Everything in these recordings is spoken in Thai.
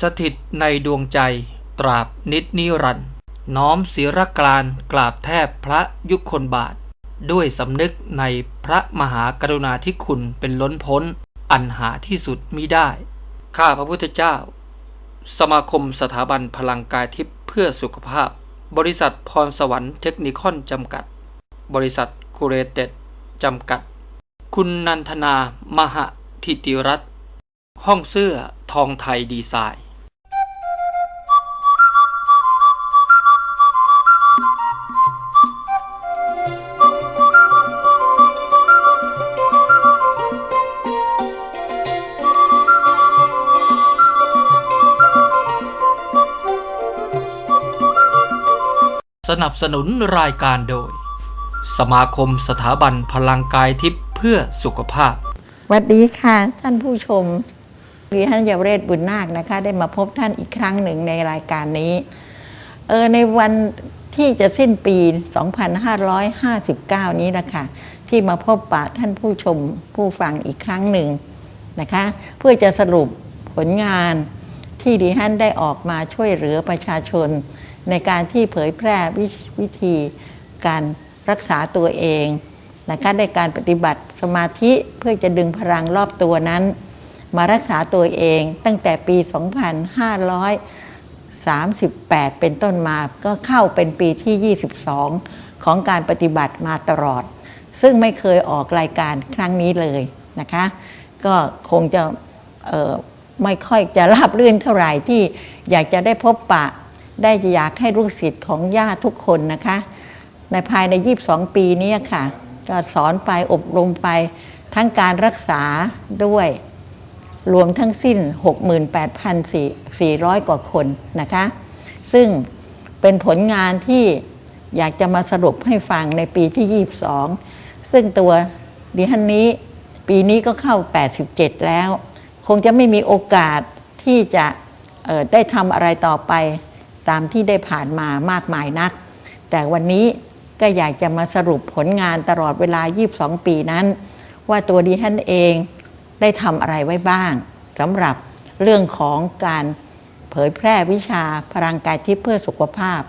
สถิตในดวงใจ ตราบนิดนิรันดร์น้อมศิรกรานกราบแทบพระยุคลบาท ด้วยสำนึกในพระมหากรุณาธิคุณเป็นล้นพ้น อันหาที่สุดมิได้ ข้าพระพุทธเจ้า สมาคมสถาบันพลังกายทิพย์เพื่อสุขภาพ บริษัทพรสวรรค์เทคนิคอนจำกัด บริษัทคูเรเต็ดจำกัด คุณนันทนามหทิติรัตน์ห้องเสื้อทองไทยดีไซน์ นับสนุนรายการโดย สมาคมสถาบันพลังกายทิพย์เพื่อสุขภาพสวัสดีค่ะ ท่านผู้ชมดิฉันยาวเรศบุญนาคนะคะ ได้มาพบท่านอีกครั้งหนึ่งในรายการนี้เออในวันที่จะสิ้นปี 2559 นี้นะคะที่มาพบปะท่านผู้ชมผู้ฟังอีกครั้งหนึ่งนะคะ เพื่อจะสรุปผลงานที่ดิฉันได้ออกมาช่วยเหลือประชาชน ในการที่เผยแพร่วิวิธีการรักษาตัวเองนะคะในการปฏิบัติสมาธิเพื่อจะดึงพลังรอบตัวนั้น มารักษาตัวเองตั้งแต่ปี 2538 เป็นต้นมาก็เข้าเป็นปีที่ 22 ของการปฏิบัติมาตลอด ซึ่งไม่เคยออกรายการครั้งนี้เลยนะคะ ก็คงจะไม่ค่อยจะราบรื่นเท่าไหร่ที่อยากจะได้พบปะ ได้จะอยากให้ลูกศิษย์ของญาติทุกคนนะคะ ในภายใน 22 ปีนี้ค่ะ ก็สอนไปอบรมไปทั้งการรักษาด้วย รวมทั้งสิ้น 68,400 กว่าคนนะคะ ซึ่งเป็นผลงานที่อยากจะมาสรุปให้ฟังในปีที่ 22 ซึ่งตัวดิฉันนี้ปีนี้ก็เข้า 87 แล้ว คงจะไม่มีโอกาสที่จะได้ทำอะไรต่อไป ตามที่ได้ผ่านมามากมายนัก แต่วันนี้ก็อยากจะมาสรุปผลงานตลอดเวลา 22 ปีนั้น ว่าตัวดิฉันเองได้ทำอะไรไว้บ้างสำหรับเรื่องของการเผยแพร่วิชาพลังกายทิพย์เพื่อสุขภาพ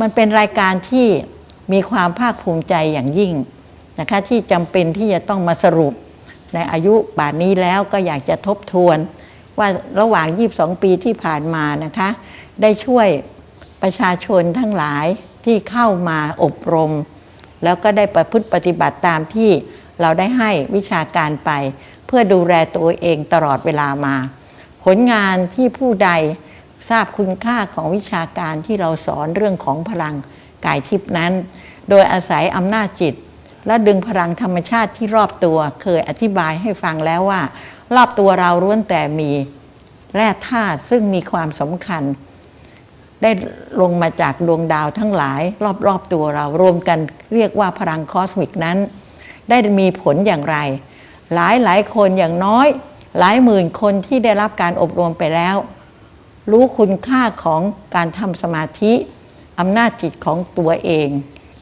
มันเป็นรายการที่มีความภาคภูมิใจอย่างยิ่งนะคะที่จำเป็นที่จะต้องมาสรุปในอายุป่านนี้แล้วก็อยากจะทบทวนว่าระหว่าง 22 ปีที่ผ่านมานะคะ ได้ช่วยประชาชนทั้งหลายที่เข้ามาอบรม แล้วก็ได้ประพฤติปฏิบัติตามที่เราได้ให้วิชาการไป เพื่อดูแลตัวเองตลอดเวลามา ผลงานที่ผู้ใดทราบคุณค่าของวิชาการที่เราสอนเรื่องของพลังกายทิพนั้น โดยอาศัยอำนาจจิต และดึงพลังธรรมชาติที่รอบตัวเคยอธิบายให้ฟังแล้วว่า รอบตัวเราล้วนแต่มีแร่ธาตุซึ่งมีความสำคัญ ได้ลงมาจากดวงดาวทั้งหลายรอบๆตัวเรารวมกันเรียกว่าพลังคอสมิกนั้น ได้มีผลอย่างไร หลายหลายคนอย่างน้อย หลายหมื่นคนที่ได้รับการอบรมไปแล้ว รู้คุณค่าของการทำสมาธิอำนาจจิตของตัวเอง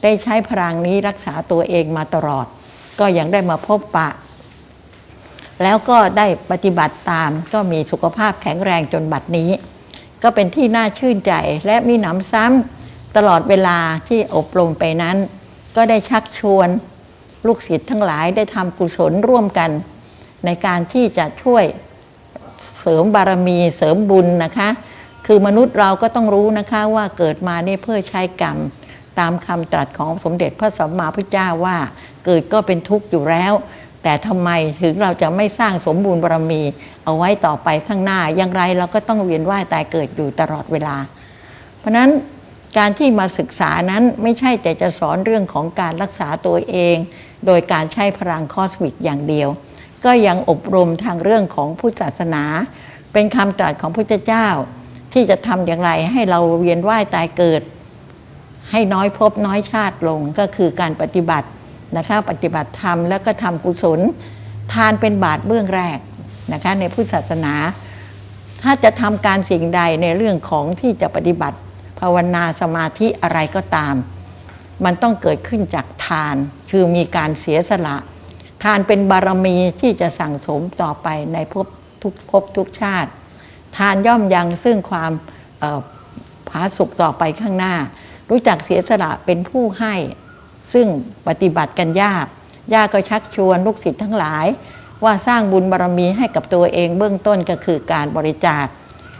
ได้ใช้พลังนี้รักษาตัวเองมาตลอด ก็ยังได้มาพบปะ แล้วก็ได้ปฏิบัติตามก็มีสุขภาพแข็งแรงจนบัดนี้ ก็เป็นที่น่าชื่นใจและมีหนำซ้ำตลอดเวลาที่อบรมไปนั้น ก็ได้ชักชวนลูกศิษย์ทั้งหลายได้ทำกุศลร่วมกัน ในการที่จะช่วยเสริมบารมีเสริมบุญนะคะ คือมนุษย์เราก็ต้องรู้นะคะว่าเกิดมาเนี่ยเพื่อใช้กรรม ตามคำตรัสของสมเด็จพระสัมมาพุทธเจ้าว่า เกิดก็เป็นทุกข์อยู่แล้ว แต่ทำไมถึงเราจะไม่สร้างสมบูรณ์บารมี เอาไว้ต่อไปข้างหน้าอย่างไรเราก็ต้องเวียนว่ายตายเกิดอยู่ตลอดเวลา เพราะนั้นการที่มาศึกษานั้นไม่ใช่แต่จะสอนเรื่องของการรักษาตัวเอง โดยการใช้พลังคอสมิกอย่างเดียว ก็ยังอบรมทางเรื่องของพุทธศาสนา เป็นคำตรัสของพุทธเจ้า ที่จะทำอย่างไรให้เราเวียนว่ายตายเกิด ให้น้อยภพน้อยชาติลงก็คือการปฏิบัติ นะคะปฏิบัติธรรมแล้วก็ทำกุศล ทานเป็นบาทเบื้องแรกนะคะในพุทธศาสนา ถ้าจะทำการสิ่งใดในเรื่องของที่จะปฏิบัติภาวนาสมาธิอะไรก็ตาม มันต้องเกิดขึ้นจากทานคือมีการเสียสละ ทานเป็นบารมีที่จะสั่งสมต่อไปในภพทุกภพทุกชาติ ทานย่อมยังซึ่งความผาสุกต่อไปข้างหน้า รู้จักเสียสละเป็นผู้ให้ ซึ่งปฏิบัติกันยากย่าก็ชักชวนลูกศิษย์ทั้งหลาย ว่าสร้างบุญบารรมีให้กับตัวเองเบื้องต้นก็คือการบริจาค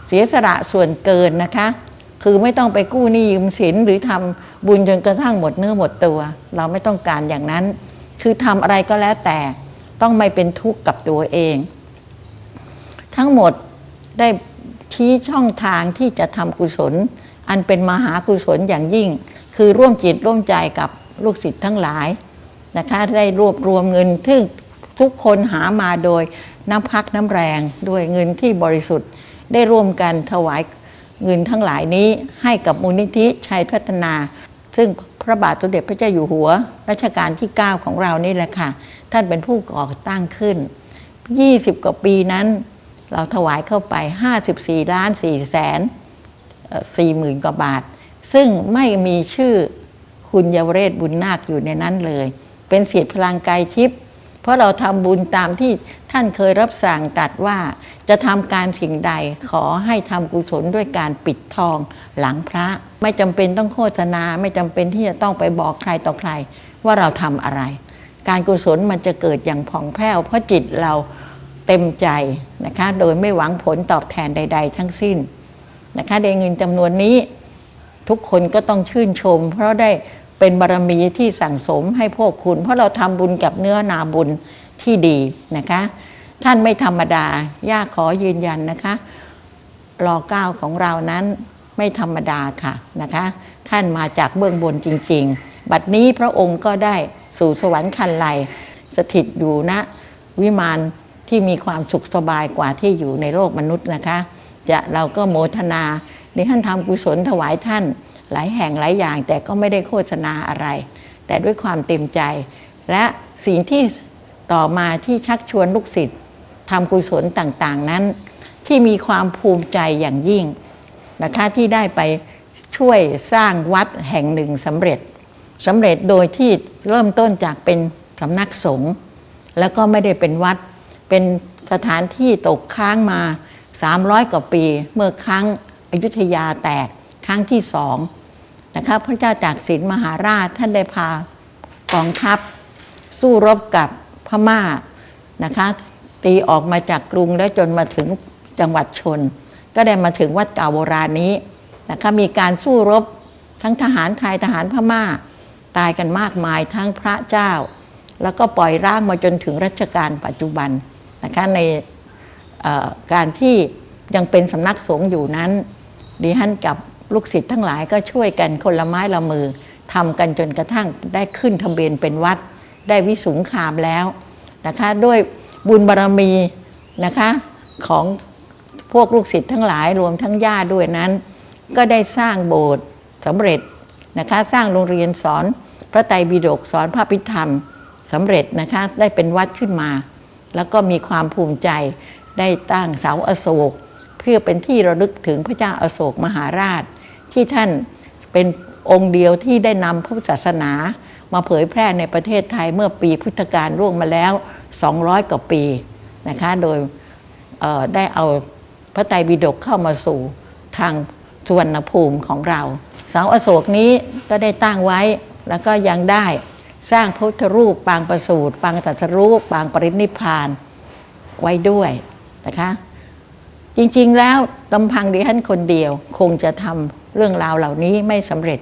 เสียสละส่วนเกินนะคะ คือไม่ต้องไปกู้หนี้ยืมสินหรือทำบุญจนกระทั่งหมดเนื้อหมดตัว เราไม่ต้องการอย่างนั้น คือทำอะไรก็แล้วแต่ต้องไม่เป็นทุกข์กับตัวเอง ทั้งหมดได้ชี้ช่องทางที่จะทำกุศล อันเป็นมหากุศลอย่างยิ่ง คือร่วมจิตร่วมใจกับ ลูกศิษย์ทั้งหลายนะคะได้รวบรวมเงินที่ทุกคนหามาโดยน้ำพักน้ำแรงด้วยเงินที่บริสุทธิ์ได้ร่วมกันถวายเงินทั้งหลายนี้ให้กับมูลนิธิชัยพัฒนา ซึ่งพระบาทสมเด็จพระเจ้าอยู่หัวรัชกาลที่ 9 ของเรานี่แหละค่ะ ท่านเป็นผู้ก่อตั้งขึ้น 20 กว่าปีนั้น เราถวายเข้าไป 54 ล้าน4แสนสี่หมื่นกว่าบาท ซึ่งไม่มีชื่อ คุณเยาวเรศบุญนาคอยู่ในนั้นเลย เป็นเสียพลังกายชิพเพราะเราทำบุญตามที่ท่านเคยรับสั่งตัดว่าจะทำการสิ่งใดขอให้ทำกุศลด้วยการปิดทองหลังพระ ไม่จำเป็นต้องโฆษณา ไม่จำเป็นที่จะต้องไปบอกใครต่อใคร ว่าเราทำอะไร การกุศลมันจะเกิดอย่างผ่องแผ้ว เพราะจิตเราเต็มใจนะคะ โดยไม่หวังผลตอบแทนใด ๆ ทั้งสิ้นนะคะในเงินจำนวนนี้ ทุกคนก็ต้องชื่นชม เพราะได้เป็นบารรมีที่สั่งสมให้พวกคุณ เพราะเราทำบุญกับเนื้อนาบุญที่ดีนะคะ ท่านไม่ธรรมดา ย่าขอยืนยันนะคะรอเก้าของเรานั้นไม่ธรรมดาค่ะนะคะ ท่านมาจากเบื้องบนจริง ๆ บัดนี้พระองค์ก็ได้สู่สวรรค์คันไลสถิตอยู่ณวิมานที่มีความสุขสบายกว่าที่อยู่ในโลกมนุษย์นะคะ จะเราก็โมทนา ในท่านทำกุศลถวายท่าน หลายแห่งหลายอย่าง แต่ก็ไม่ได้โฆษณาอะไร แต่ด้วยความเต็มใจ และสิ่งที่ต่อมาที่ชักชวนลูกศิษย์ทำกุศลต่างๆนั้น ที่มีความภูมิใจอย่างยิ่งนะคะที่ได้ไปช่วยสร้างวัดแห่งหนึ่งสำเร็จสำเร็จโดยที่เริ่มต้นจากเป็นสำนักสงฆ์แล้วก็ไม่ได้เป็นวัดเป็นสถานที่ตกค้างมา 300 กว่าปี เมื่อครั้ง อยุธยาแตกครั้งที่สองนะคะพระเจ้าจากสินมหาราชท่านได้พากองทัพ สู้รบกับพม่านะคะตีออกมาจากกรุงแล้วจนมาถึงจังหวัดชน ก็ได้มาถึงวัดเก่าโบราณนี้นะคะมีการสู้รบทั้งทหารไทยทหารพม่า ตายกันมากมายทั้งพระเจ้า แล้วก็ปล่อยร่างมาจนถึงรัชกาลปัจจุบันนะคะในการที่ยังเป็นสำนักสงฆ์อยู่นั้น ดิฉันกับลูกศิษย์ทั้งหลายก็ช่วยกันคนละไม้ละมือทำกันจนกระทั่งได้ขึ้นทะเบียนเป็นวัด ได้วิสุงคามแล้วนะคะด้วยบุญบารรมีนะคะของพวกลูกศิษย์ทั้งหลายรวมทั้งญาติด้วยนั้น ก็ได้สร้างโบสถ์สำเร็จนะคะสร้างโรงเรียนสอนพระไตรปิฎกสอนพระพิธรรมสำเร็จนะคะได้เป็นวัดขึ้นมา แล้วก็มีความภูมิใจได้ตั้งเสาอโศก พื่อเป็นที่ระลึกถึงพระเจ้าอาโศกมหาราช ที่ท่านเป็นองค์เดียวที่ได้นำพระศาสนามาเผยแพร่ในประเทศไทยเมื่อปีพุทธกาลล่วงมาแล้ว 200 กว่าปีนะคะโดยได้เอาพระไตรปิฎกเข้ามาสู่ทางสุวรรณภูมิของเรา เสาอโศกนี้ก็ได้ตั้งไว้แล้วก็ยังได้สร้างพระพุทธรูปปางประสูตรปางตัสรูปปางปรินิพานไว้ด้วยนะคะ จริงๆแล้วลำพังดิฉันคนเดียว คงจะทำเรื่องราวเหล่านี้ไม่สำเร็จ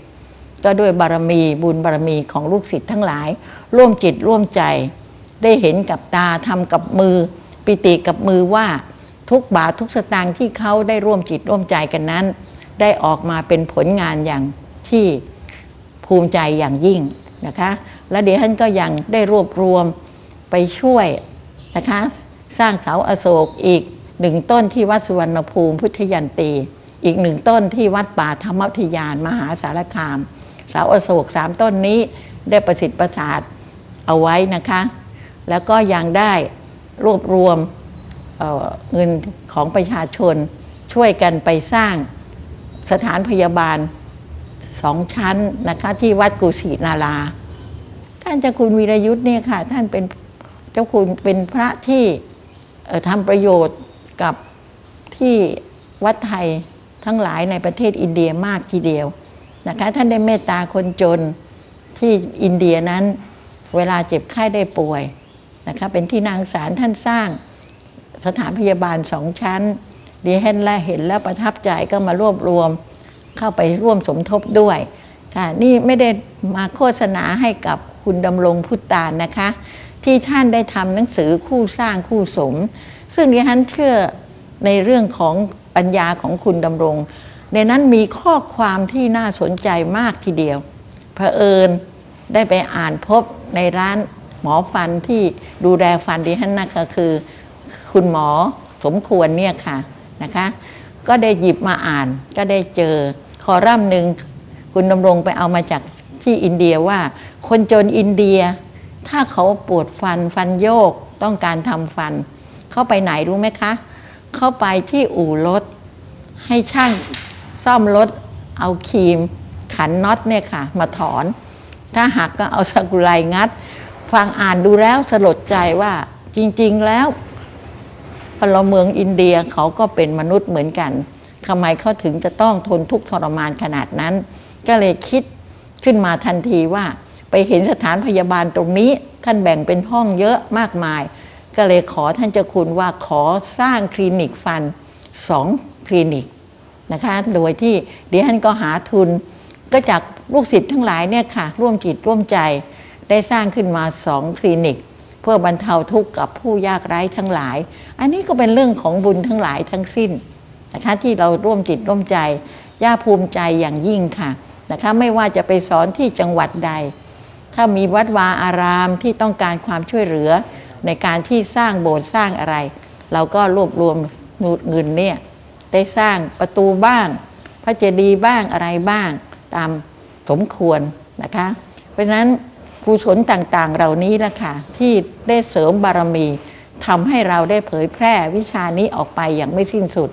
ก็ด้วยบารมีบุญบารมีของลูกศิษย์ทั้งหลาย ร่วมจิตร่วมใจ ได้เห็นกับตาทำกับมือ ปิติกับมือว่าทุกบาททุกสตางค์ที่เขาได้ร่วมจิตร่วมใจกันนั้น ได้ออกมาเป็นผลงานอย่างที่ภูมิใจอย่างยิ่งนะคะและเดี๋ยวท่านก็ยังได้รวบรวมไปช่วยนะคะสร้างเสาอโศกอีก หนึ่งต้นที่วัดสุวรรณภูมิพุทธยันตี อีกหนึ่งต้นที่วัดป่าธรรมวิยานมหาสารคาม เสาอโศกสามต้นนี้ได้ประสิทธิ์ประสาทเอาไว้นะคะ แล้วก็ยังได้รวบรวมเเงินของประชาชนช่วยกันไปสร้างสถานพยาบาลสองชั้นนะคะที่วัดกุศินารา ท่านเจ้าคุณวีรยุทธ์เนี่ยค่ะ ท่านเป็นเจ้าคุณเป็นพระที่ทำประโยชน์ กับที่วัดไทยทั้งหลายในประเทศอินเดียมากทีเดียวนะคะท่านได้เมตตาคนจนที่อินเดียนั้นเวลาเจ็บไข้ได้ป่วยนะคะเป็นที่นางสารท่านสร้างสถานพยาบาลสองชั้นดีเห็นและเห็นแล้วประทับใจก็มารวบรวมเข้าไปร่วมสมทบด้วยค่ะนี่ไม่ได้มาโฆษณาให้กับคุณดำรงพุทธานนะคะ ที่ท่านได้ทำหนังสือคู่สร้างคู่สม ซึ่งดิฉันเชื่อในเรื่องของปัญญาของคุณดำรง ในนั้นมีข้อความที่น่าสนใจมากทีเดียวเผอิญได้ไปอ่านพบในร้านหมอฟันที่ดูแลฟันดิฉันนะก็คือ คุณหมอสมควรเนี่ยค่ะนะคะก็ได้หยิบมาอ่านก็ได้เจอคอรัมน์หนึ่งคุณดำรงไปเอามาจากที่อินเดียว่า คนจนอินเดีย ถ้าเขาปวดฟันฟันโยกต้องการทำฟัน เข้าไปไหนรู้ไหมคะ เข้าไปที่อู่รถ ให้ช่างซ่อมรถเอาครีม ขันน็อตเนี่ยค่ะ มาถอน ถ้าหักก็เอาสกุไลงัด ฟังอ่านดูแล้วสลดใจว่าจริง ๆ แล้วพลเมืองอินเดียเขาก็เป็นมนุษย์เหมือนกันทำไมเขาถึงจะต้องทนทุกข์ทรมานขนาดนั้น ก็เลยคิดขึ้นมาทันทีว่า ไปเห็นสถานพยาบาลตรงนี้ ท่านแบ่งเป็นห้องเยอะมากมาย ก็เลยขอท่านเจ้าคุณว่าขอสร้างคลินิกฟันสองคลินิกนะคะโดยที่เดี๋ยวท่านก็หาทุนก็จากลูกศิษย์ทั้งหลายเนี่ยค่ะ ร่วมจิตร่วมใจได้สร้างขึ้นมาสองคลินิก เพื่อบรรเทาทุกข์กับผู้ยากไร้ทั้งหลาย อันนี้ก็เป็นเรื่องของบุญทั้งหลายทั้งสิ้นนะคะที่เราร่วมจิตร่วมใจย่าภูมิใจอย่างยิ่งค่ะนะคะไม่ว่าจะไปสอนที่จังหวัดใด ถ้ามีวัดวาอารามที่ต้องการความช่วยเหลือ ในการที่สร้างโบสถ์สร้างอะไร เราก็รวบรวมเงินเนี่ยได้สร้างประตูบ้าง พระเจดีย์บ้างอะไรบ้างตามสมควรนะคะ เพราะฉะนั้นกุศลต่างๆ เหล่านี้ละค่ะที่ได้เสริมบารมีทำให้เราได้เผยแพร่วิชานี้ออกไปอย่างไม่สิ้นสุด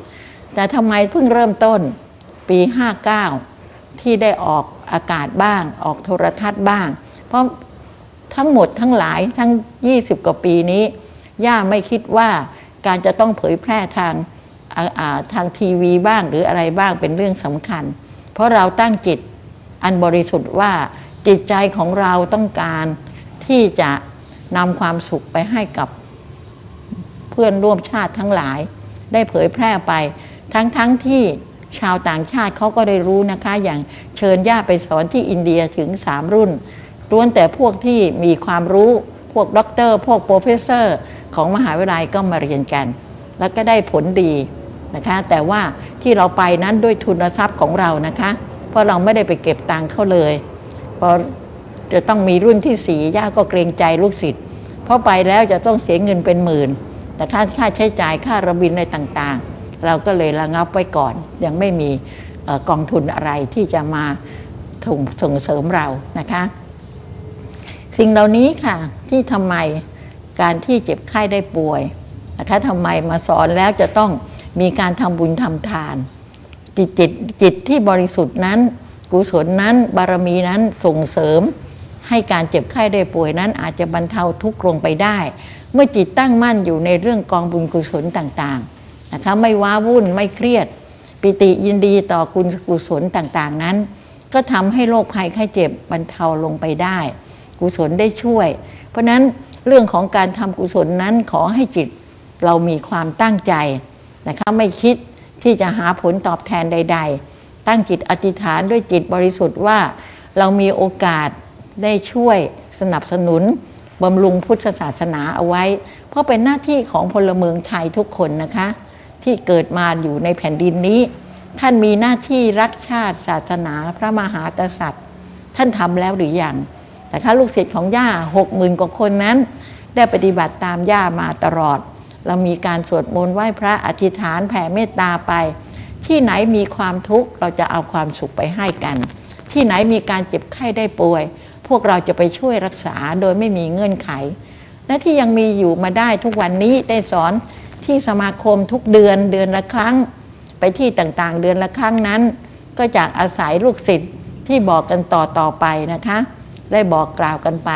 แต่ทำไมเพิ่งเริ่มต้นปี 59 ที่ได้ออกอากาศบ้าง ออกโทรทัศน์บ้าง เพราะ ทั้งหมดทั้งหลายทั้ง 20 กว่าปีนี้ ย่าไม่คิดว่าการจะต้องเผยแพร่ทางทางทีวีบ้างหรืออะไรบ้างเป็นเรื่องสำคัญ เพราะเราตั้งจิตอันบริสุทธิ์ว่าจิตใจของเราต้องการที่จะนำความสุขไปให้กับเพื่อนร่วมชาติทั้งหลาย ได้เผยแพร่ไป ทั้งๆทที่ชาวต่างชาติเขาก็ได้รู้นะคะ อย่างเชิญย่าไปสอนที่อินเดียถึงสามรุ่น ล้วนแต่พวกที่มีความรู้พวกด็อกเตอร์พวกโปรเฟสเซอร์ของมหาวิทยาลัยก็มาเรียนกัน แล้วก็ได้ผลดีนะคะแต่ว่าที่เราไปนั้นด้วยทุนทรัพย์ของเรานะคะ เพราะเราไม่ได้ไปเก็บตังค์เขาเลยเพราะจะต้องมีรุ่นที่สีย่าก็เกรงใจลูกศิษย์เพราะไปแล้วจะต้องเสียเงินเป็นหมื่น แต่ค่าค่าใช้จ่ายค่าระบินอะไรต่างๆ เราก็เลยระงับไว้ก่อน ยังไม่มีอกองทุนอะไรที่จะมาถุงส่งเสริมเรานะคะ สิ่งเหล่านี้ค่ะ ที่ทำไมการที่เจ็บไข้ได้ป่วยนะคะทำไมมาสอนแล้วจะต้องมีการทำบุญทำทาน จิตจิตจิตที่บริสุทธิ์นั้น กุศลนั้นบารมีนั้นส่งเสริม ให้การเจ็บไข้ได้ป่วยนั้นอาจจะบรรเทาทุกข์ลงไปได้ เมื่อจิตตั้งมั่นอยู่ในเรื่องกองบุญกุศลต่างๆนะคะไม่ว้าวุ่นไม่เครียด ปิติยินดีต่อคุณกุศลต่างๆนั้น ก็ทำให้โรคภัยไข้เจ็บบรรเทาลงไปได้ กุศลได้ช่วย เพราะนั้นเรื่องของการทำกุศลนั้นขอให้จิตเรามีความตั้งใจนะคะไม่คิดที่จะหาผลตอบแทนใด ๆ ตั้งจิตอธิษฐานด้วยจิตบริสุทธิ์ว่า เรามีโอกาสได้ช่วยสนับสนุนบำรุงพุทธศาสนาเอาไว้ เพราะเป็นหน้าที่ของพลเมืองไทยทุกคนนะคะ ที่เกิดมาอยู่ในแผ่นดินนี้ ท่านมีหน้าที่รักชาติศาสนาพระมหากษัตริย์ ท่านทำแล้วหรือยัง นะคะลูกศิษย์ของย่าหกหมื่นกว่าคนนั้น ได้ปฏิบัติตามย่ามาตลอด เรามีการสวดมนต์ไหว้พระอธิษฐานแผ่เมตตาไป ที่ไหนมีความทุกข์เราจะเอาความสุขไปให้กัน ที่ไหนมีการเจ็บไข้ได้ป่วย พวกเราจะไปช่วยรักษาโดยไม่มีเงื่อนไข และที่ยังมีอยู่มาได้ทุกวันนี้ได้สอนที่สมาคมทุกเดือนเดือนละครั้ง ไปที่ต่างๆ เดือนละครั้งนั้น ก็จากอาศัยลูกศิษย์ที่บอกกันต่อต่อไปนะคะ ได้บอกกล่าวกันไป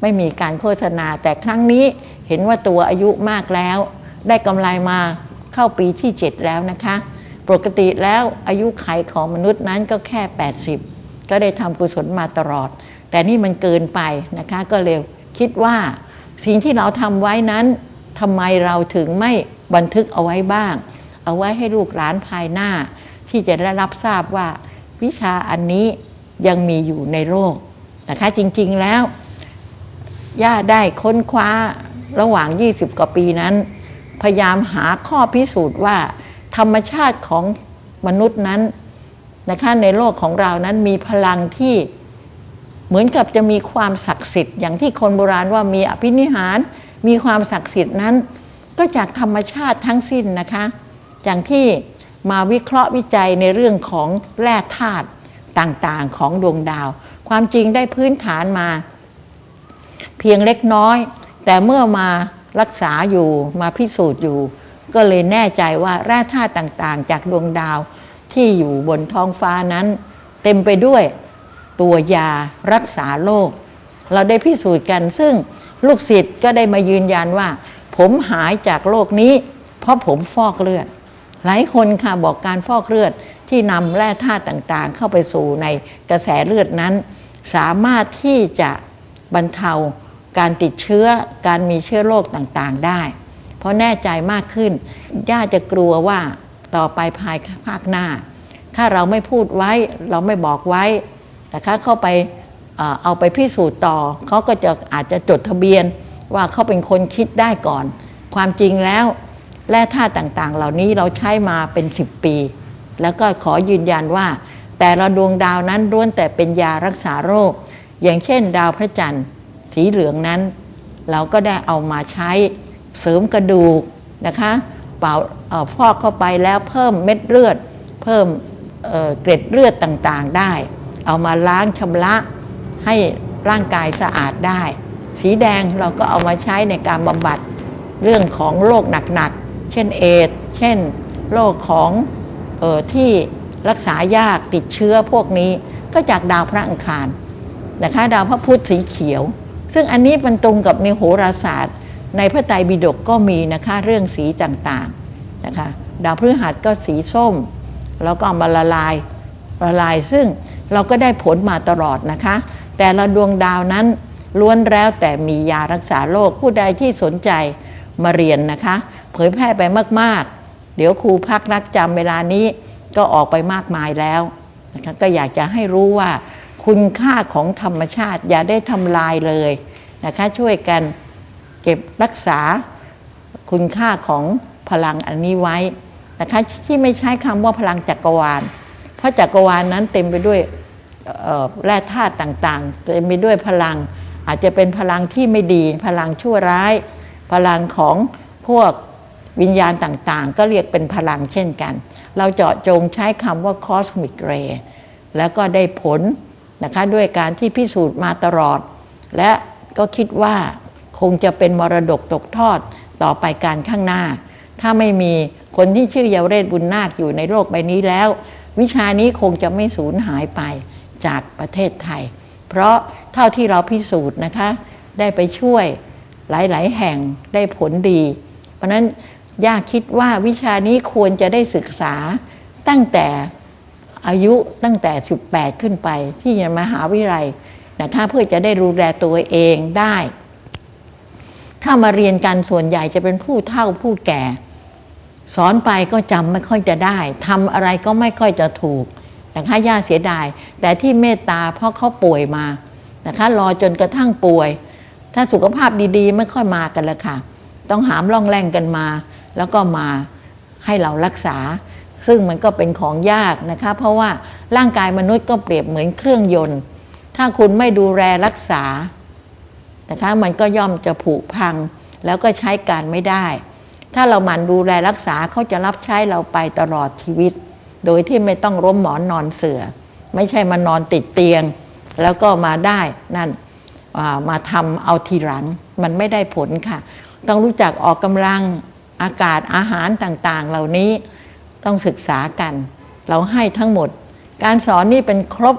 ไม่มีการโฆษณา แต่ครั้งนี้เห็นว่าตัวอายุมากแล้ว ได้กำไรมาเข้าปีที่ 7 แล้วนะคะ ปกติแล้วอายุไขของมนุษย์นั้นก็แค่ 80 ก็ได้ทำกุศลมาตลอด แต่นี่มันเกินไปนะคะก็เลยคิดว่าสิ่งที่เราทำไว้นั้นทำไมเราถึงไม่บันทึกเอาไว้บ้าง เอาไว้ให้ลูกหลานภายหน้า ที่จะได้รับทราบว่าวิชาอันนี้ยังมีอยู่ในโลก นะคะ จริงๆแล้ว ย่าได้ค้นคว้าระหว่าง 20 กว่าปีนั้น พยายามหาข้อพิสูจน์ว่า ธรรมชาติของมนุษย์นั้นนะคะในโลกของเรานั้นมีพลังที่เหมือนกับจะมีความศักดิ์สิทธิ์อย่างที่คนโบราณว่ามีอภินิหาร มีความศักดิ์สิทธิ์นั้น ก็จากธรรมชาติทั้งสิ้นนะคะอย่างที่มาวิเคราะห์วิจัยในเรื่องของแร่ธาตุต่างๆของดวงดาว ความจริงได้พื้นฐานมา เพียงเล็กน้อย แต่เมื่อมารักษาอยู่มาพิสูจน์อยู่ ก็เลยแน่ใจว่าแร่ธาตุต่างๆ จากดวงดาวที่อยู่บนท้องฟ้านั้น เต็มไปด้วยตัวยารักษาโรคเราได้พิสูจน์กันซึ่งลูกศิษย์ก็ได้มายืนยันว่า ผมหายจากโรคนี้ เพราะผมฟอกเลือด หลายคนค่ะบอกการฟอกเลือดที่นำแร่ธาตุต่างๆ เข้าไปสู่ในกระแสเลือดนั้น สามารถที่จะบรรเทาการติดเชื้อการมีเชื้อโรคต่างๆได้ เพราะแน่ใจมากขึ้น ย่าจะกลัวว่าต่อไปภายภาคหน้า ถ้าเราไม่พูดไว้เราไม่บอกไว้นะคะเข้าไปเอ่อเอาไปพิสูจน์ต่อ เขาก็จะอาจจะจดทะเบียนว่าเขาเป็นคนคิดได้ก่อน ความจริงแล้วแร่ธาตุต่างๆ เหล่านี้เราใช้มาเป็น 10 ปี แล้วก็ขอยืนยันว่า แต่ละดวงดาวนั้นล้วนแต่เป็นยารักษาโรค อย่างเช่น ดาวพระจันทร์สีเหลืองนั้น เราก็ได้เอามาใช้เสริมกระดูกนะคะเป่าเอ่อฟอกเข้าไปแล้วเพิ่มเม็ดเลือด เพิ่มเอ่อเกล็ดเลือดต่างๆได้ เอามาล้างชำระให้ร่างกายสะอาดได้ สีแดงเราก็เอามาใช้ในการบำบัดเรื่องของโรคหนักๆ เช่นเอดเช่นโรคของเออที่ รักษายากติดเชื้อพวกนี้ก็จากดาวพระอังคารนะคะดาวพระพุธสีเขียว ซึ่งอันนี้มันตรงกับในโหราศาสตร์ ในพระไตรปิฎกก็มีนะคะเรื่องสีต่างๆนะคะดาวพฤหัสก็สีส้ม แล้วก็มาละลายละลาย ซึ่งเราก็ได้ผลมาตลอดนะคะ แต่ละดวงดาวนั้นล้วนแล้วแต่มียารักษาโรคผู้ใดที่สนใจมาเรียนนะคะ เผยแพร่ไปมากๆ เดี๋ยวครูพักรักจำเวลานี้ ก็ออกไปมากมายแล้วนะคะก็อยากจะให้รู้ว่าคุณค่าของธรรมชาติอย่าได้ทำลายเลยนะคะช่วยกันเก็บรักษาคุณค่าของพลังอันนี้ไว้นะคะที่ไม่ใช้คำว่าพลังจักรวาล เพราะจักรวาลนั้นเต็มไปด้วยแร่ธาตุต่างๆเต็มไปด้วยพลังอาจจะเป็นพลังที่ไม่ดี พลังชั่วร้าย พลังของพวก วิญญาณต่างๆ ก็เรียกเป็นพลังเช่นกัน เราเจาะจงใช้คำว่า cosmic ray แล้วก็ได้ผลนะคะด้วยการที่พิสูจน์มาตลอด และก็คิดว่าคงจะเป็นมรดกตกทอดต่อไปการข้างหน้า ถ้าไม่มีคนที่ชื่อเยาวเรศบุญนาคอยู่ในโลกใบนี้แล้ว วิชานี้คงจะไม่สูญหายไปจากประเทศไทย เพราะเท่าที่เราพิสูจน์นะคะ ได้ไปช่วยหลาย ๆ แห่งได้ผลดี เพราะฉะนั้น ย่าคิดว่าวิชานี้ควรจะได้ศึกษาตั้งแต่อายุตั้งแต่ 18 ขึ้นไป ที่มหาวิทยาลัยนะคะเพื่อจะได้ดูแลตัวเองได้ ถ้ามาเรียนกันส่วนใหญ่จะเป็นผู้เฒ่าผู้แก่ สอนไปก็จำไม่ค่อยจะได้ทำอะไรก็ไม่ค่อยจะถูกนะคะย่าเสียดาย แต่ที่เมตตาเพราะเขาป่วยมานะคะรอจนกระทั่งป่วย ถ้าสุขภาพดีๆ ไม่ค่อยมากันล้วค่ะ ต้องหามล่องแรงกันมา แล้วก็มาให้เรารักษา ซึ่งมันก็เป็นของยากนะคะเพราะว่าร่างกายมนุษย์ก็เปรียบเหมือนเครื่องยนต์ ถ้าคุณไม่ดูแลรักษานะคะมันก็ย่อมจะผุพัง แล้วก็ใช้การไม่ได้ ถ้าเราหมั่นดูแลรักษาเขาจะรับใช้เราไปตลอดชีวิต โดยที่ไม่ต้องล้มหมอนนอนเสือไม่ใช่มานอนติดเตียง แล้วก็มาได้นั่นมาทำเอาทีหลัง มันไม่ได้ผลค่ะ ต้องรู้จักออกกำลัง อากาศอาหารต่างๆ เหล่านี้ต้องศึกษากัน เราให้ทั้งหมด การสอนนี่เป็นครบ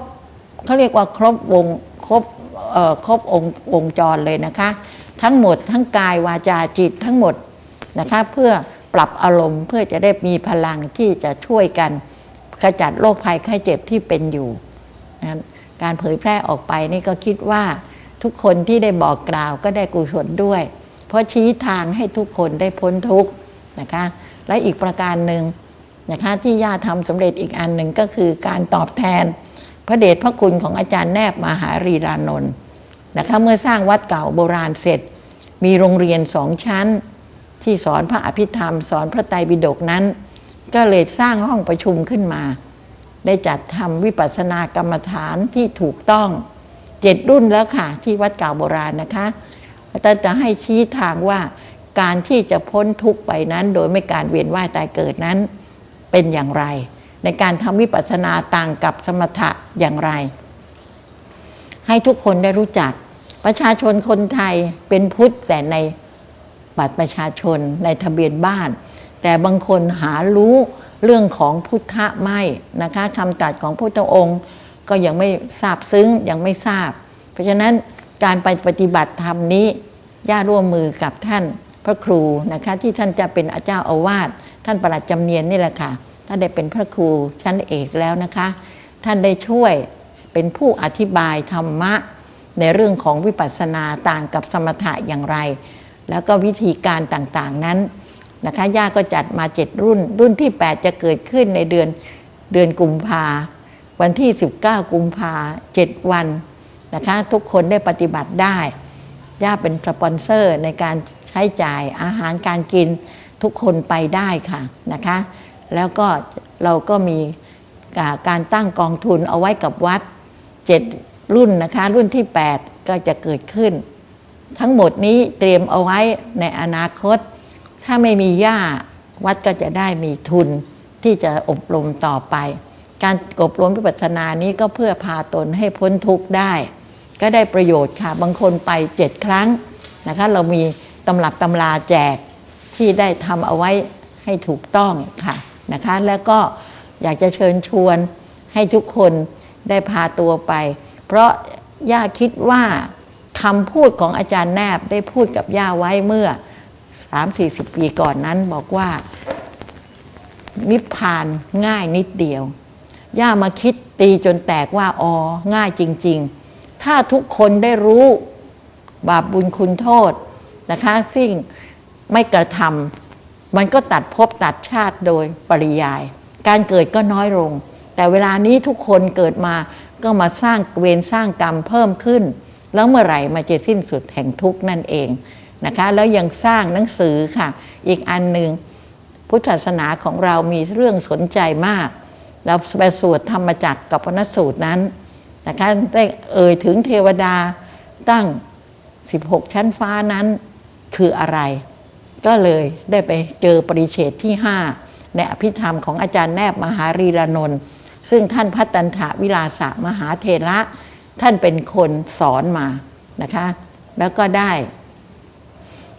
เขาเรียกว่าครบวงครบเอ่อครบองค์วงจรเลยนะคะ ทั้งหมดทั้งกายวาจาจิตทั้งหมดนะคะเพื่อปรับอารมณ์เพื่อจะได้มีพลังที่จะช่วยกันขจัดโรคภัยไข้เจ็บที่เป็นอยู่นะการเผยแพร่ออกไปนี่ก็คิดว่าทุกคนที่ได้บอกกล่าวก็ได้กุศลด้วย เพราะชี้ทางให้ทุกคนได้พ้นทุกข์นะคะและอีกประการหนึ่งนะคะที่ย่าทำสำเร็จอีกอันหนึ่งก็คือการตอบแทน พระเดชพระคุณของอาจารย์แนบมหารีรานนท์นะคะเมื่อสร้างวัดเก่าโบราณเสร็จ มีโรงเรียนสองชั้น ที่สอนพระอภิธรรม สอนพระไตรปิฎกนั้น ก็เลยสร้างห้องประชุมขึ้นมา ได้จัดทำวิปัสสนากรรมฐานที่ถูกต้องเจ็ดรุ่นแล้วค่ะ ที่วัดเก่าโบราณนะคะ แต่จะให้ชี้ทางว่าการที่จะพ้นทุกข์ไปนั้น โดยไม่การเวียนว่ายตายเกิดนั้นเป็นอย่างไร ในการทำวิปัสสนาต่างกับสมถะอย่างไร ให้ทุกคนได้รู้จัก ประชาชนคนไทยเป็นพุทธแต่ในบัตรประชาชนในทะเบียนบ้าน แต่บางคนหารู้เรื่องของพุทธะไม่นะคะคำตรัสของพระพุทธองค์ ก็ยังไม่ทราบซึ้งยังไม่ทราบ เพราะฉะนั้น การไปปฏิบัติธรรมนี้ย่าร่วมมือกับท่านพระครูนะคะที่ท่านจะเป็นอาเจ้าอาวาสท่านประหลัดจำเนียนนี่แหละค่ะท่านได้เป็นพระครูชั้นเอกแล้วนะคะ ท่านได้ช่วยเป็นผู้อธิบายธรรมะ ในเรื่องของวิปัสสนาต่างกับสมถะอย่างไร แล้วก็วิธีการต่างๆนั้นนะคะย่าก็จัดมาเจ็ดรุ่น รุ่นที่ 8 จะเกิดขึ้นในเดือนเดือนกุมภาวันที่ 19 กุมภาเจ็ดวัน นะคะทุกคนได้ปฏิบัติได้ย่าเป็นสปอนเซอร์ในการใช้จ่ายอาหารการกินทุกคนไปได้ค่ะนะคะ แล้วก็เราก็มีการตั้งกองทุนเอาไว้กับวัดเจ็ดรุ่นนะคะ รุ่นที่ 8 ก็จะเกิดขึ้น ทั้งหมดนี้เตรียมเอาไว้ในอนาคต ถ้าไม่มีย่าวัดก็จะได้มีทุนที่จะอบรมต่อไป การอบรมวิปัสสนานี้ก็เพื่อพาตนให้พ้นทุกข์ได้ ก็ได้ประโยชน์ค่ะ บางคนไปเจ็ดครั้งนะคะเรามีตำรับตำราแจกที่ได้ทำเอาไว้ให้ถูกต้องค่ะนะคะแล้วก็อยากจะเชิญชวนให้ทุกคนได้พาตัวไป เพราะย่าคิดว่าคำพูดของอาจารย์แนบได้พูดกับย่าไว้เมื่อ 3-40 ปีก่อนนั้นบอกว่านิพพานง่ายนิดเดียว ย่ามาคิดตีจนแตกว่าอ๋อง่ายจริง ๆ ถ้าทุกคนได้รู้บาปบุญคุณโทษนะคะซึ่งไม่กระทำมันก็ตัดภพตัดชาติโดยปริยาย การเกิดก็น้อยลง แต่เวลานี้ทุกคนเกิดมาก็มาสร้างเวรสร้างกรรมเพิ่มขึ้น แล้วเมื่อไหร่มาจะสิ้นสุดแห่งทุกนั่นเองนะคะแล้วยังสร้างหนังสือค่ะ อีกอันหนึ่งพุทธศาสนาของเรามีเรื่องสนใจมาก เราไปสวดธรรมจักรกับพระสูตรนั้น นะคะได้เอ่ยถึงเทวดาตั้ง 16 ชั้นฟ้านั้นคืออะไร ก็เลยได้ไปเจอปริเฉดที่ 5 ในอภิธรรมของอาจารย์แนบมหารีรนนท์ซึ่งท่านพัตตันถวิลาสะมหาเทระท่านเป็นคนสอนมานะคะ แล้วก็ได้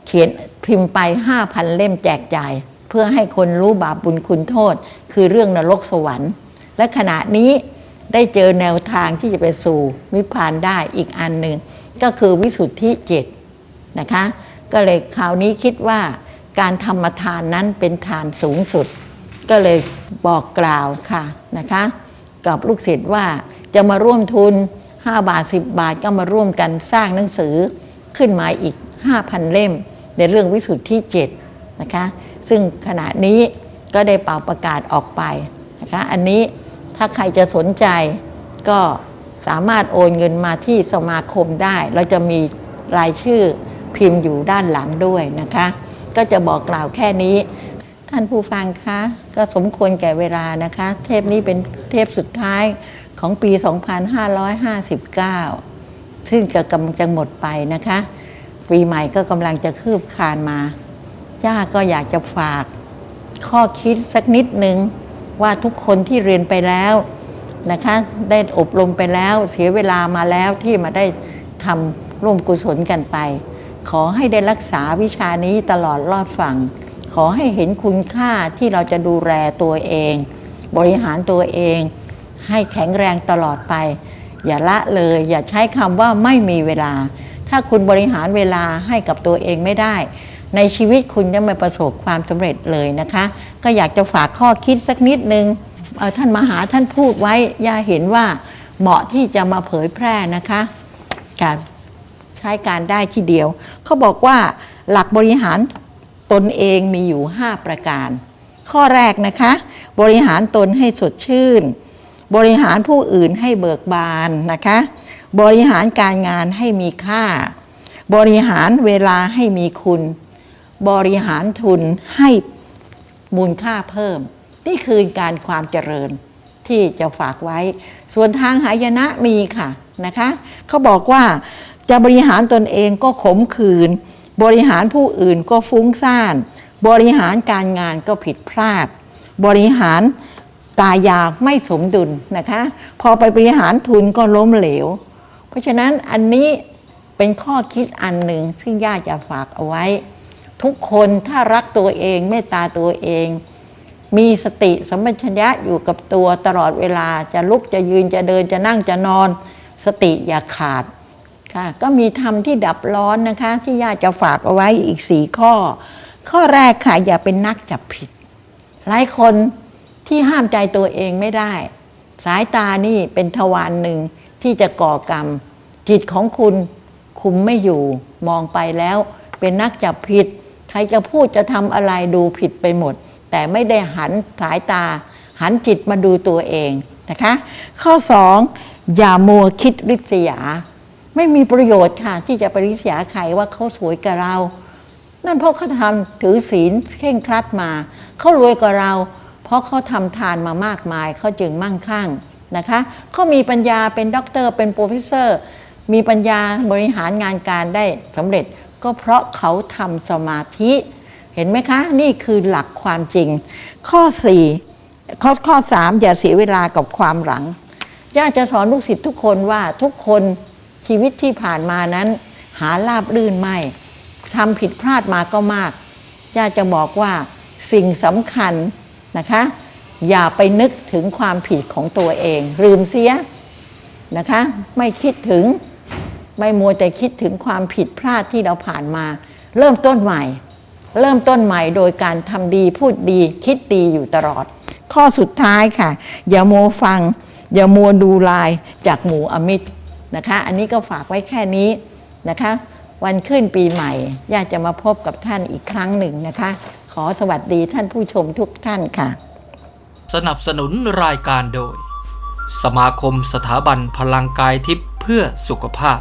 เขียนพิมพ์ไป 5,000 เล่มแจกจ่าย เพื่อให้คนรู้บาปบุญคุณโทษ คือเรื่องนรกสวรรค์ และขณะนี้ ได้เจอแนวทางที่จะไปสู่วิพานได้อีกอันหนึ่งก็คือวิสุทธิเจ็ดนะคะ ก็เลยคราวนี้คิดว่าการทำทานนั้นเป็นทานสูงสุด ก็เลยบอกกล่าวค่ะนะคะ กับลูกศิษย์ว่าจะมาร่วมทุน 5 บาท 10 บาทก็มาร่วมกันสร้างหนังสือขึ้นมาอีก 5,000 เล่ม ในเรื่องวิสุทธิเจ็ดนะคะ ซึ่งขณะนี้ก็ได้เป่าประกาศออกไปนะคะ อันนี้ ถ้าใครจะสนใจก็สามารถโอนเงินมาที่สมาคมได้ เราจะมีรายชื่อพิมพ์อยู่ด้านหลังด้วยนะคะ ก็จะบอกกล่าวแค่นี้ ท่านผู้ฟังคะ ก็สมควรแก่เวลานะคะ เทปนี้เป็นเทปสุดท้ายของปี 2559 ซึ่งจะกำลังจะหมดไปนะคะ ปีใหม่ก็กำลังจะคืบคลานมาย่าก็อยากจะฝากข้อคิดสักนิดนึง ว่าทุกคนที่เรียนไปแล้วนะคะได้อบรมไปแล้วเสียเวลามาแล้วที่มาได้ทำร่วมกุศลกันไป ขอให้ได้รักษาวิชานี้ตลอดรอดฝั่ง ขอให้เห็นคุณค่าที่เราจะดูแลตัวเอง บริหารตัวเอง ให้แข็งแรงตลอดไป อย่าละเลยอย่าใช้คำว่าไม่มีเวลา ถ้าคุณบริหารเวลาให้กับตัวเองไม่ได้ ในชีวิตคุณจะไม่ประสบความสำเร็จเลยนะคะ ก็อยากจะฝากข้อคิดสักนิดนึงเอ่อท่านมหาท่านพูดไว้ย่าเห็นว่าเหมาะที่จะมาเผยแพร่นะคะการใช้การได้ทีเดียว เขาบอกว่าหลักบริหารตนเองมีอยู่ 5 ประการ ข้อแรกนะคะ บริหารตนให้สดชื่น บริหารผู้อื่นให้เบิกบานนะคะ บริหารการงานให้มีค่า บริหารเวลาให้มีคุณ บริหารทุนให้มูลค่าเพิ่ม นี่คือการความเจริญที่จะฝากไว้ ส่วนทางหายนะมีค่ะนะคะเขาบอกว่าจะบริหารตนเองก็ขมขื่นบริหารผู้อื่นก็ฟุ้งซ่าน บริหารการงานก็ผิดพลาด บริหารกายาไม่สมดุลนะคะ พอไปบริหารทุนก็ล้มเหลว เพราะฉะนั้นอันนี้เป็นข้อคิดอันหนึ่งซึ่งย่าจะฝากเอาไว้ ทุกคนถ้ารักตัวเองเมตตาตัวเอง มีสติสัมปชัญญะอยู่กับตัวตลอดเวลาจะลุกจะยืนจะเดินจะนั่งจะนอน สติอย่าขาดค่ะก็มีธรรมที่ดับร้อนนะคะ ที่ย่าจะฝากเอาไว้อีกสี่ข้อ ข้อแรกค่ะอย่าเป็นนักจับผิด หลายคนที่ห้ามใจตัวเองไม่ได้ สายตานี่เป็นทวารหนึ่งที่จะก่อกรรม จิตของคุณคุมไม่อยู่ มองไปแล้วเป็นนักจับผิด ใครจะพูดจะทำอะไรดูผิดไปหมด แต่ไม่ได้หันสายตา หันจิตมาดูตัวเองนะคะ ข้อสองอย่ามัวคิดริษยา ไม่มีประโยชน์ค่ะที่จะไปริษยาใครว่าเขาสวยกับเรา นั่นเพราะเขาทำถือศีลเข่งครัดมา เขารวยกว่าเรา เพราะเขาทำทานมามากมายเขาจึงมั่งคั่งนะคะเขามีปัญญาเป็นด็อกเตอร์เป็นโปรเฟสเซอร์ มีปัญญาบริหารงานการได้สำเร็จ ก็เพราะเขาทำสมาธิ เห็นไหมคะ นี่คือหลักความจริง ข้อ4ข้อข้อ3อย่าเสียเวลากับความหลังย่าจะสอนลูกศิษย์ทุกคนว่าทุกคนชีวิตที่ผ่านมานั้น หาลาบลื่นไม่ทำผิดพลาดมาก็มากย่าจะบอกว่าสิ่งสำคัญนะคะ อย่าไปนึกถึงความผิดของตัวเอง ลืมเสียนะคะ ไม่คิดถึง ไม่มัวแต่คิดถึงความผิดพลาดที่เราผ่านมา เริ่มต้นใหม่ เริ่มต้นใหม่โดยการทำดีพูดดีคิดดีอยู่ตลอด ข้อสุดท้ายค่ะ อย่ามัวฟัง อย่ามัวดูลายจากหมูอมิตรนะคะ อันนี้ก็ฝากไว้แค่นี้นะคะ วันขึ้นปีใหม่ย่าจะมาพบกับท่านอีกครั้งหนึ่งนะคะ ขอสวัสดีท่านผู้ชมทุกท่านค่ะ สนับสนุนรายการโดย สมาคมสถาบันพลังกายทิพย์ เพื่อสุขภาพ